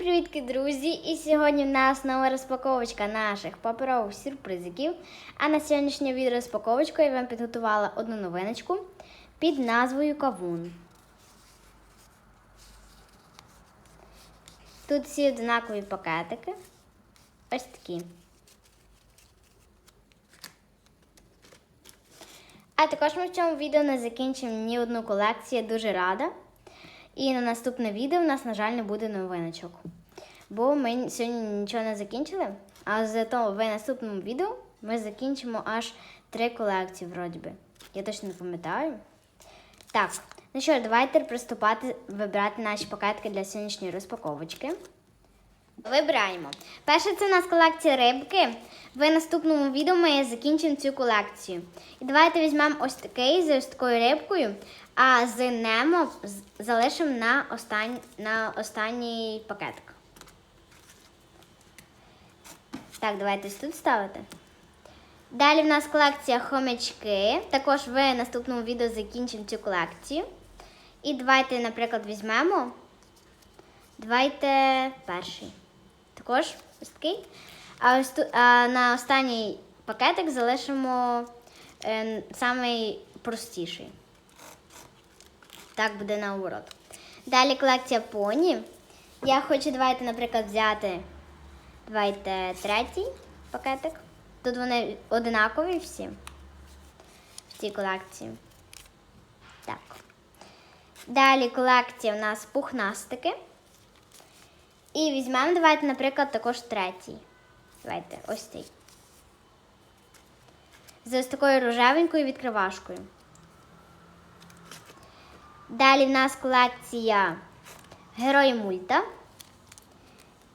Привітки, друзі! І сьогодні в нас нова розпаковочка наших паперових сюрпризиків. А на сьогоднішнє відео розпаковочку я вам підготувала одну новиночку під назвою Кавун. Тут всі однакові пакетики. Ось такі. А також ми в цьому відео не закінчимо ні одну колекцію, я дуже рада. І на наступне відео в нас, на жаль, не буде новиночок. Бо ми сьогодні нічого не закінчили. А зато в наступному відео ми закінчимо аж три колекції, вроді би. Я точно не пам'ятаю. Так, ну що, давайте приступати вибирати наші пакетки для сьогоднішньої розпаковочки. Вибираємо. Перше, це у нас колекція рибки. В наступному відео ми закінчимо цю колекцію. І давайте візьмемо ось такий з ось такою рибкою, а з Немо залишимо на, остань... на останній пакетик. Так, давайте ось тут ставити. Далі в нас колекція хомячки. Також в наступному відео закінчимо цю колекцію. І давайте, наприклад, візьмемо. Давайте перший. Також ось. А ось тут а на останній пакетик залишимо е, самий. Так буде наоборот. Далі колекція поні. Я хочу, давайте, наприклад, взяти давайте, третій пакетик. Тут вони одинакові всі в цій колекції. Так. Далі колекція у нас пухнастики. І візьмемо, давайте, наприклад, також третій. Давайте, ось цей. З ось такою рожевенькою відкривашкою. Далі в нас колекція Герої мульта.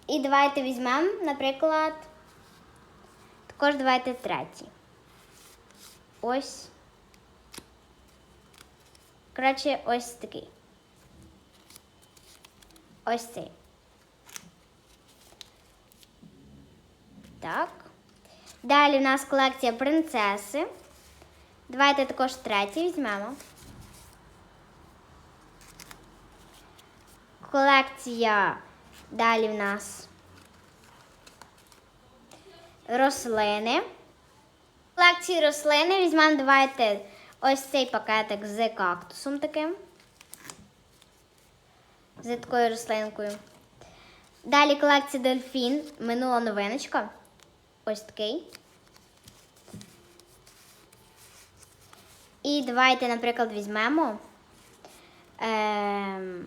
І давайте візьмемо, наприклад, також давайте третій. Ось. Коротше, ось такий. Ось цей. Так. Далі в нас колекція принцеси. Давайте також третій візьмемо. Колекція. Далі в нас рослини. Колекції рослини візьмемо, давайте ось цей пакетик з кактусом таким. З такою рослинкою. Далі колекція дельфін. Минула новиночка. Ось такий. І давайте, наприклад, візьмемо. Ем,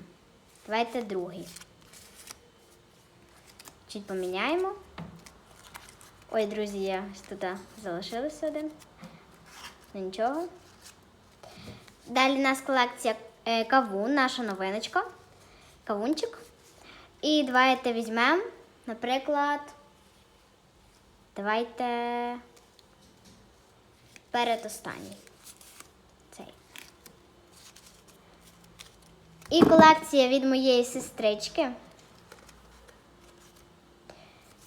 давайте другий. Чуть поміняємо. Ой, друзі, я тут залишилося один. Ну нічого. Далі у нас колекція е, кавун, наша новиночка. Кавунчик. І давайте візьмемо, наприклад, давайте передостанній. Цей. І колекція від моєї сестрички.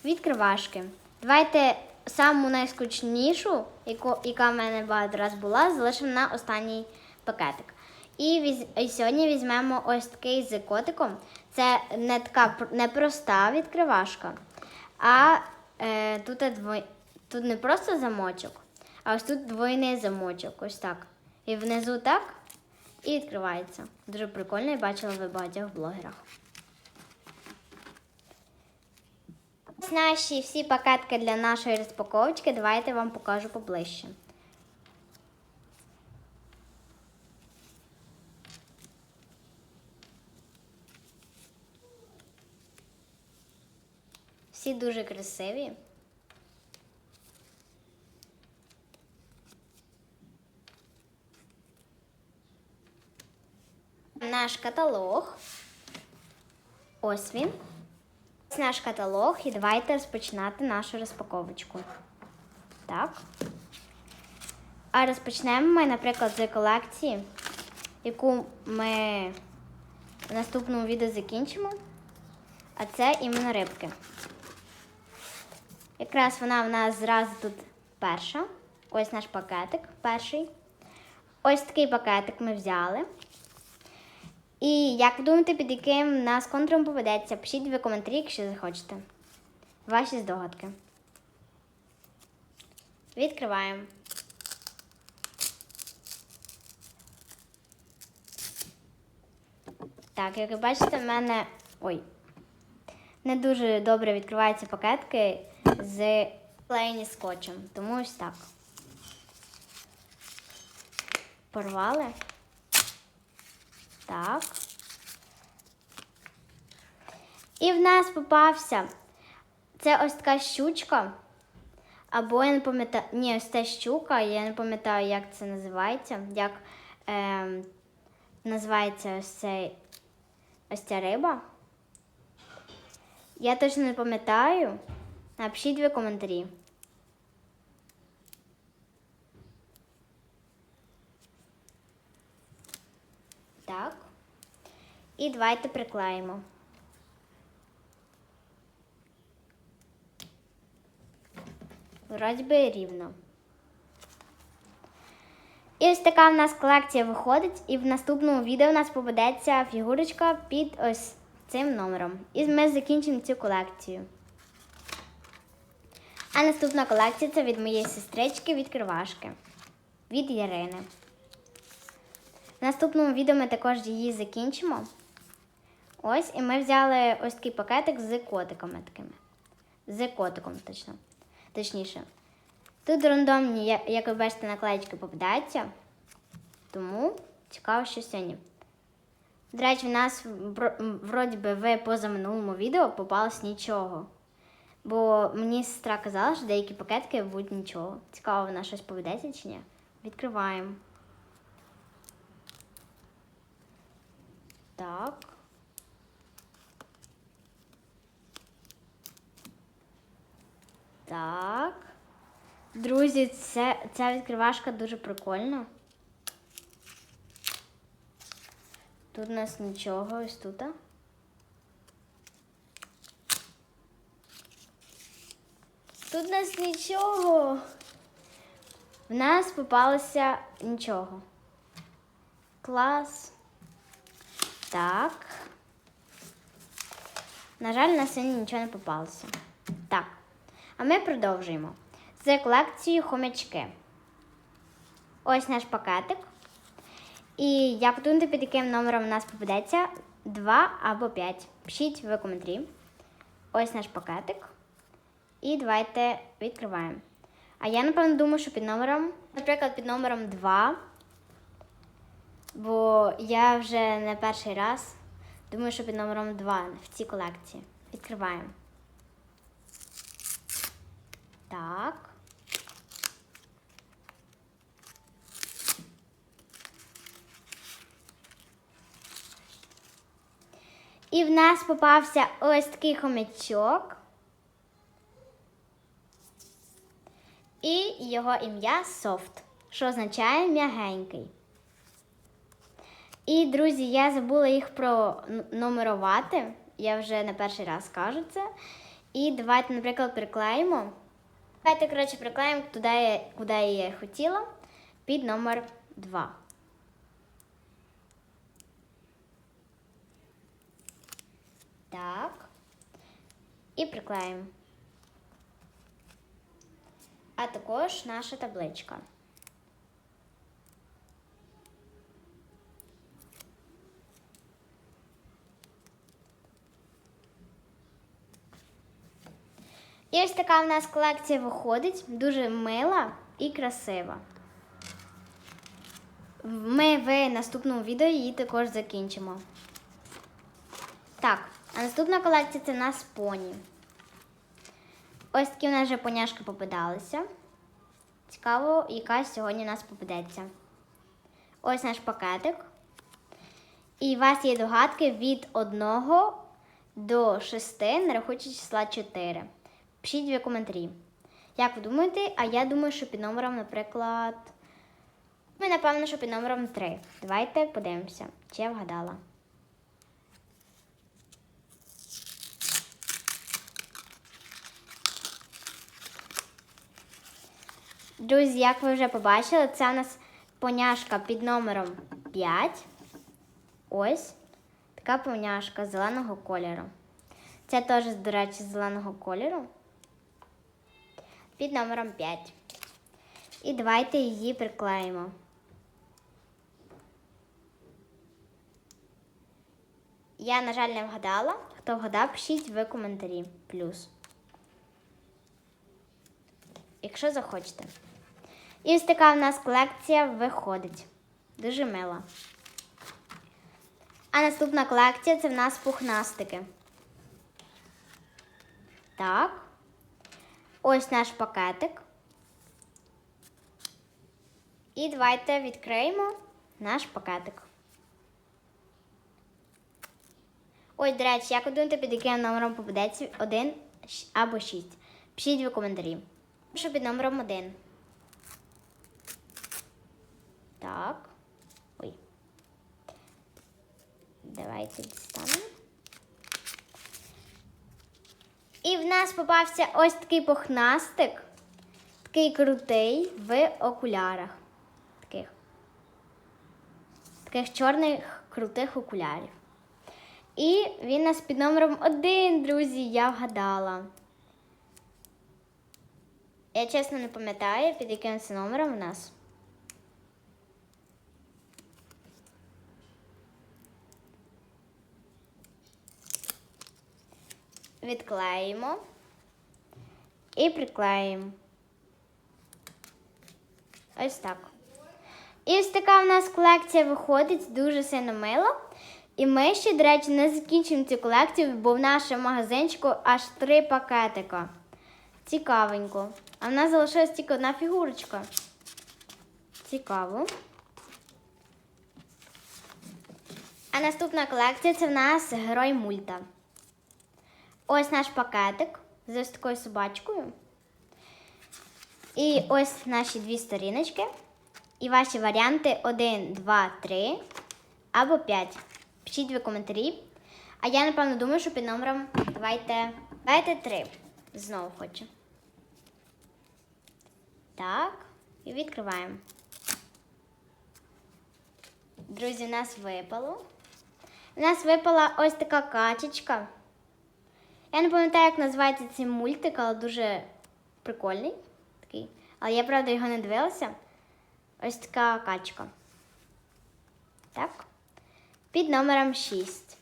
Відкривашки. Давайте саму найскучнішу, яка в мене багато раз була, залишимо на останній пакетик. І, віз, і сьогодні візьмемо ось такий з котиком. Це не така пр- не проста відкривашка, а е, тут, дво, тут не просто замочок, а ось тут двойний замочок. Ось так. І внизу так і відкривається. Дуже прикольно, я бачила в багатьох блогерах. Ось наші всі пакетки для нашої розпаковочки. Давайте я вам покажу поближче. Всі дуже красиві. Наш каталог. Ось він. Ось наш каталог, і давайте розпочинати нашу розпаковочку. Так. А розпочнемо ми, наприклад, з колекції, яку ми в наступному відео закінчимо. А це іменно рибки. Якраз вона в нас зразу тут перша. Ось наш пакетик перший. Ось такий пакетик ми взяли. І як ви думаєте, під яким нас контуром поведеться? Пишіть ви коментарі, якщо захочете. Ваші здогадки. Відкриваємо. Так, як ви бачите, в мене. Ой. Не дуже добре відкриваються пакетки з клеєні скотчем. Тому ось так. Порвали. Так. І в нас попався. Це ось така щучка. Або я не пам'ятаю. Ні, ось ця щука, я не пам'ятаю, як це називається. Як ем, називається ось цей ось ця риба. Я точно не пам'ятаю. Напишіть ви коментарі. Так. І давайте приклеїмо. Вроді би рівно. І ось така в нас колекція виходить, і в наступному відео у нас попадеться фігурочка під ось цим номером. І ми закінчимо цю колекцію. А наступна колекція це від моєї сестрички відкривашки. Від Ярини. В наступному відео ми також її закінчимо. Ось, і ми взяли ось такий пакетик з котиками такими. З котиком, точно. Точніше. Тут рандомні, як ви бачите, наклеїчки попадаються. Тому цікаво, що сьогодні. До речі, в нас вроді би в позаминулому відео попалось нічого. Бо мені сестра казала, що деякі пакетки будуть нічого. Цікаво, вона щось поведеться чи ні. Відкриваємо. Так. Так. Друзі, це, ця відкривашка дуже прикольна. Тут у нас нічого, ось тут. Тут у нас нічого. В нас попалося нічого. Клас. Так. На жаль, на сьогодні нічого не попалося. Так. А ми продовжуємо. З колекцією хомячки. Ось наш пакетик. І як думаєте, під яким номером у нас попадеться 2 або 5. Пишіть в коментарі. Ось наш пакетик. І давайте відкриваємо. А я, напевно, думаю, що під номером, наприклад, під номером 2. Бо я вже не перший раз думаю, що під номером 2 в цій колекції. Відкриваємо. Так. І в нас попався ось такий хомячок. І його ім'я Софт, що означає м'ягенький. І, друзі, я забула їх пронумерувати. Я вже не перший раз кажу це. І давайте, наприклад, приклеїмо. Давайте, коротше, приклеїмо туди, куди я хотіла, під номер 2. Так. І приклеїмо. А також наша табличка. І ось така в нас колекція виходить, дуже мила і красива. Ми в наступному відео її також закінчимо. Так, а наступна колекція це в нас поні. Ось такі в нас вже поняшки попадалися. Цікаво, яка сьогодні у нас попадеться. Ось наш пакетик. І у вас є догадки від 1 до 6, не рахуючи числа 4. Пишіть в коментарі. Як ви думаєте? А я думаю, що під номером, наприклад. Ми, напевно, що під номером 3. Давайте подивимося, чи я вгадала. Друзі, як ви вже побачили, це у нас поняшка під номером 5. Ось. Така повняшка зеленого кольору. Це теж, до речі, зеленого кольору. Під номером 5. І давайте її приклеїмо. Я, на жаль, не вгадала. Хто вгадав, пишіть в коментарі. Плюс. Якщо захочете. І ось така в нас колекція виходить. Дуже мила. А наступна колекція це в нас пухнастики. Так. Ось наш пакетик. І давайте відкриємо наш пакетик. Ось, до речі, як ви думаєте, під яким номером попадеться один або 6? Пишіть в коментарі. Що під номером 1. Так. Ой. Давайте дістанемо. І в нас попався ось такий пухнастик. Такий крутий в окулярах. Таких. Таких чорних крутих окулярів. І він нас під номером один, друзі, я вгадала. Я чесно не пам'ятаю, під яким це номером у нас. Відклеїмо і приклеїмо. Ось так. І ось така в нас колекція виходить дуже сильно мило. І ми ще, до речі, не закінчимо цю колекцію, бо в нашому магазинчику аж три пакетика. Цікавенько. А в нас залишилась тільки одна фігурочка. Цікаво. А наступна колекція це в нас герой мульта. Ось наш пакетик з ось такою собачкою. І ось наші дві сторіночки. І ваші варіанти 1, 2, 3 або 5. Пишіть в коментарі. А я, напевно, думаю, що під номером давайте, давайте 3. Знову хочу. Так, і відкриваємо. Друзі, у нас випало. У нас випала ось така качечка. Я не пам'ятаю, як називається цей мультик, але дуже прикольний. Такий. Але я, правда, його не дивилася. Ось така качка. Так. Під номером 6.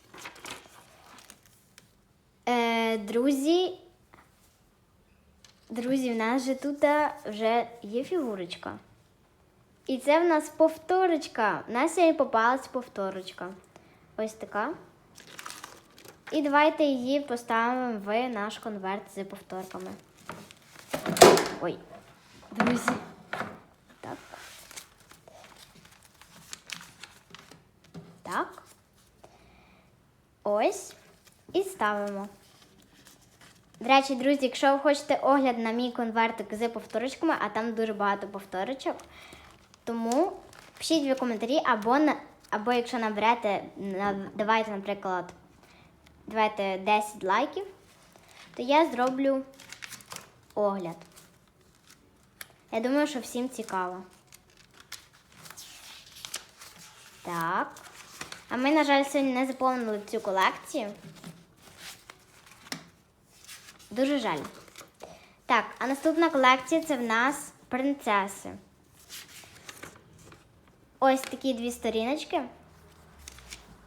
Е, друзі. Друзі, в нас же тут е, вже є фігурочка. І це в нас повторочка. У нас сьогодні попалась повторочка. Ось така. І давайте її поставимо в наш конверт з повторками. Ой, друзі. Так. Так. Ось. І ставимо. До речі, друзі, якщо ви хочете огляд на мій конвертик з повторочками, а там дуже багато повторочок, тому пишіть в коментарі, або, або якщо наберете, на- давайте, наприклад, давайте 10 лайків, то я зроблю огляд. Я думаю, що всім цікаво. Так. А ми, на жаль, сьогодні не заповнили цю колекцію. Дуже жаль. Так, а наступна колекція це в нас принцеси. Ось такі дві сторіночки.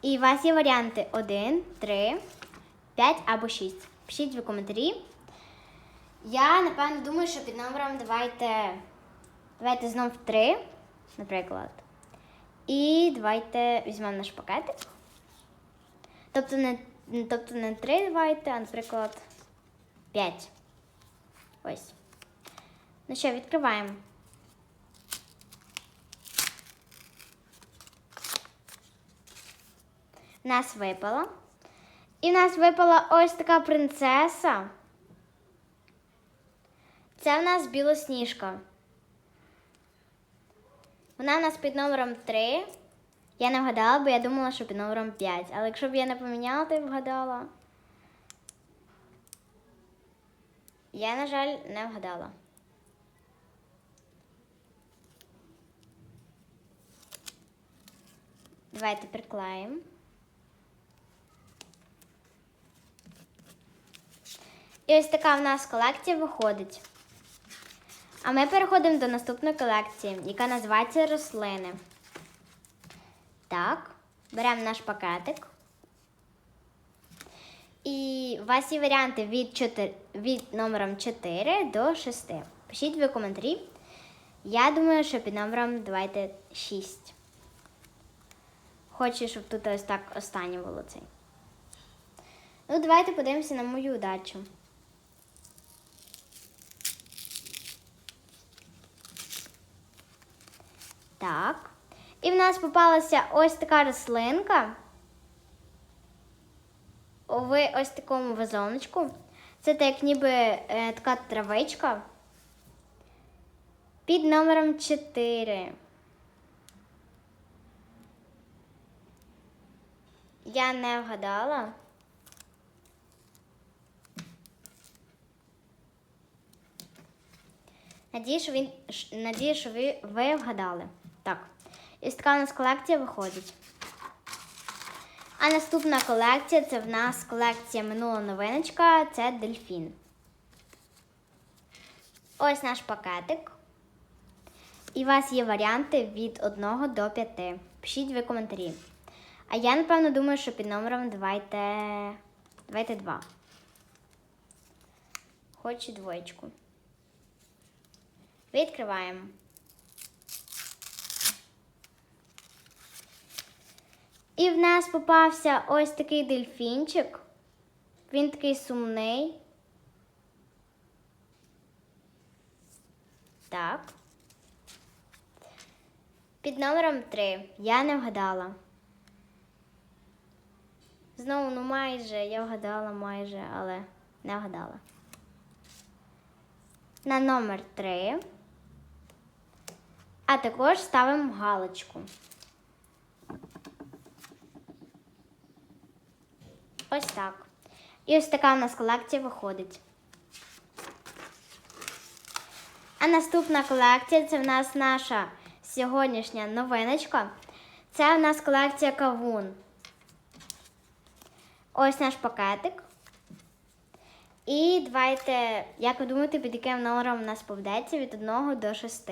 І у вас є варіанти 1, 3, 5 або 6. Пишіть в коментарі. Я, напевно, думаю, що під номером давайте. Давайте знов 3, наприклад. І давайте візьмемо наш пакетик. Тобто не, тобто не 3 давайте, а, наприклад, 5. Ось. Ну що, відкриваємо. Нас випало. І в нас випала ось така принцеса. Це в нас білосніжка. Вона в нас під номером 3. Я не вгадала, бо я думала, що під номером 5. Але якщо б я не поміняла, то я вгадала. Я, на жаль, не вгадала. Давайте приклеїмо. І ось така в нас колекція виходить. А ми переходимо до наступної колекції, яка називається рослини. Так, беремо наш пакетик. І у вас є варіанти від, 4, від номером 4 до 6. Пишіть ви коментарі. Я думаю, що під номером давайте 6. Хочу, щоб тут ось так останнє було цей. Ну, давайте подивимося на мою удачу. Так. І в нас попалася ось така рослинка. В ось такому вазоночку. Це так ніби е, така травичка. Під номером 4. Я не вгадала. Надію, що він надію, що ви, ви вгадали. Так. І така у нас колекція виходить. А наступна колекція це в нас колекція минула новиночка, це дельфін. Ось наш пакетик. І у вас є варіанти від 1 до 5. Пишіть ви коментарі. А я, напевно, думаю, що під номером давайте. Давайте 2. Хочу двоєчку. Відкриваємо. І в нас попався ось такий дельфінчик. Він такий сумний. Так. Під номером 3. Я не вгадала. Знову, ну майже, я вгадала майже, але не вгадала. На номер 3. А також ставимо галочку. Ось так. І ось така у нас колекція виходить. А наступна колекція це в нас наша сьогоднішня новиночка. Це в нас колекція кавун. Ось наш пакетик. І давайте, як ви думаєте, під яким номером у нас поведеться від 1 до 6.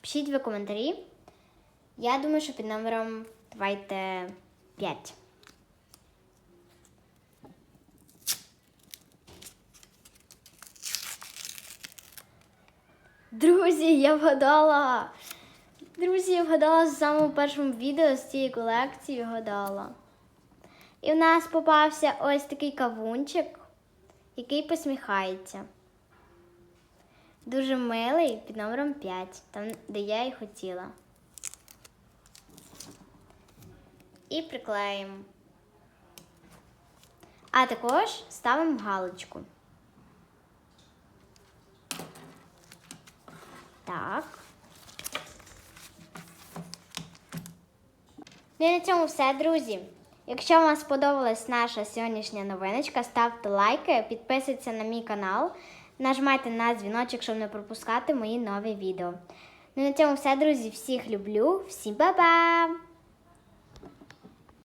Пишіть ви коментарі. Я думаю, що під номером давайте 5. Друзі, я вгадала. Друзі, я вгадала в самому першому відео з цієї колекції вгадала. І в нас попався ось такий кавунчик, який посміхається. Дуже милий під номером 5, там, де я і хотіла. І приклеїмо. А також ставимо галочку. Так. Ну і на цьому все, друзі. Якщо вам сподобалась наша сьогоднішня новиночка, ставте лайки, підписуйтесь на мій канал, нажимайте на дзвіночок, щоб не пропускати мої нові відео. Ну і на цьому все, друзі. Всіх люблю, всім па-па!